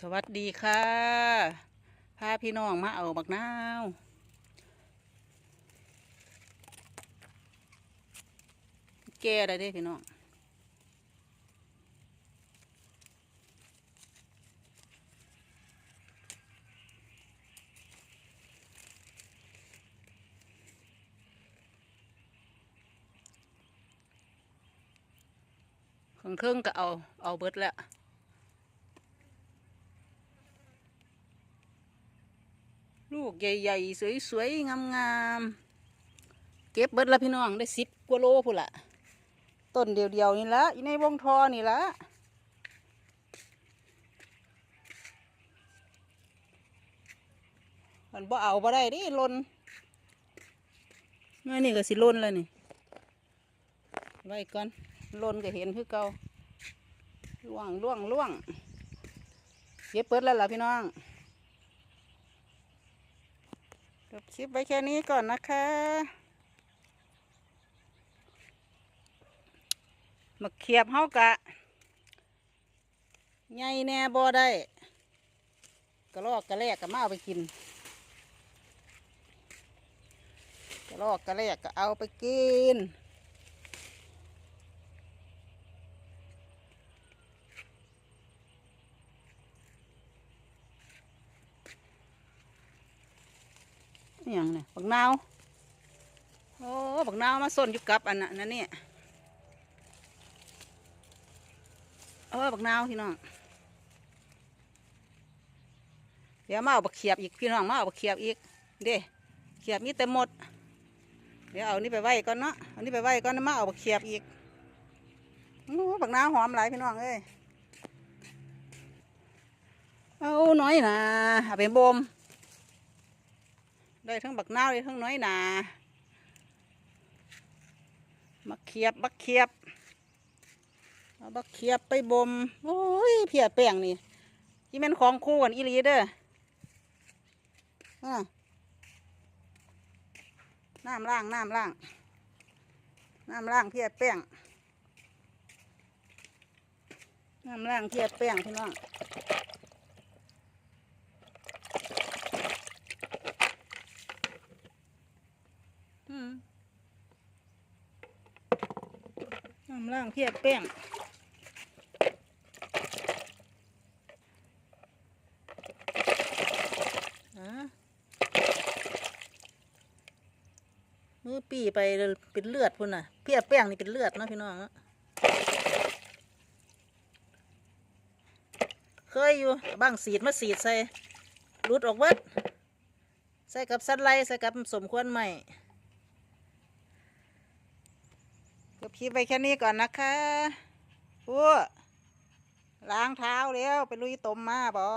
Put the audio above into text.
สวัสดีค่ะพาพี่น้องมาเอาบักนาวแก่ได้ด้พี่น้องเครื่องเครื่องก็เอาเอาเบิดแล้ว ลูกใหญ่ๆ สวยๆ งามๆ เก็บเบิดล้วพี่น้องได้สิบกว่าโลพุ่นละต้นเดียวๆ นี่ละในวงทอนี่ละมันบ่เอาบ่ได้ดิลนเมื่อนี่ก็สิลนเลยนี่ไว้ก่อนลนก็เห็นคือเก่าล่วงล่วงล่วงเก็บเปิดแล้วล่ะพี่น้อง จบคลิปไว้แค่นี้ก่อนนะคะ มาเขียบเฮากะไงแน่บ่ได้กระลอกกระแลกก็มาเอาไปกินกระลอกกระแลกก็เอาไปกิน อหย่างเนี่ยบักนาวโอ้บักนาวมาส้นอยู่กับอันนั้นนั่นนี่เออบักนาวพี่น้องเดี๋ยวมาเอาบักเขียบอีกพี่น้องมาเอาบักเขียบอีกเด้เขียบมีแต่หมด เดี๋ยวเอานี่ไปไว้ก่อนเนาะเอานี่ไปไว้ก่อนมาเอาบักเขียบอีกโอ้บักนาวหอมหลายพี่น้องเอ้ยเอาน้อยนะเอาไปบ่ม ได้ทั้งบักนาวได้ทั้งน้อยหนามาเขียบบักเขียบเอาบักเขียบไปบ่มโอ้ยเพียแป้งนี่ที่เป็นของคู่กันอีลีเด้อน้ำล่างน้ำล่างน้ำล่างเพียแป้งน้ำล่างเพียแป้งพี่น้อง อืม น้ำล่างเพียบแป้งอะมือปีไปเป็นเลือดพุ่นน่ะ เพียบแป้งนี่เป็นเลือดเนาะพี่น้องเนาะเคยอยู่บ้างสีดมาสีดใส่รุดออกเวิดใส่กับสันไลใส่กับสมควรใหม่ ก็พีไปแค่นี้ก่อนนะคะพัวล้างเท้าแล้วไปลุยตมมาบอ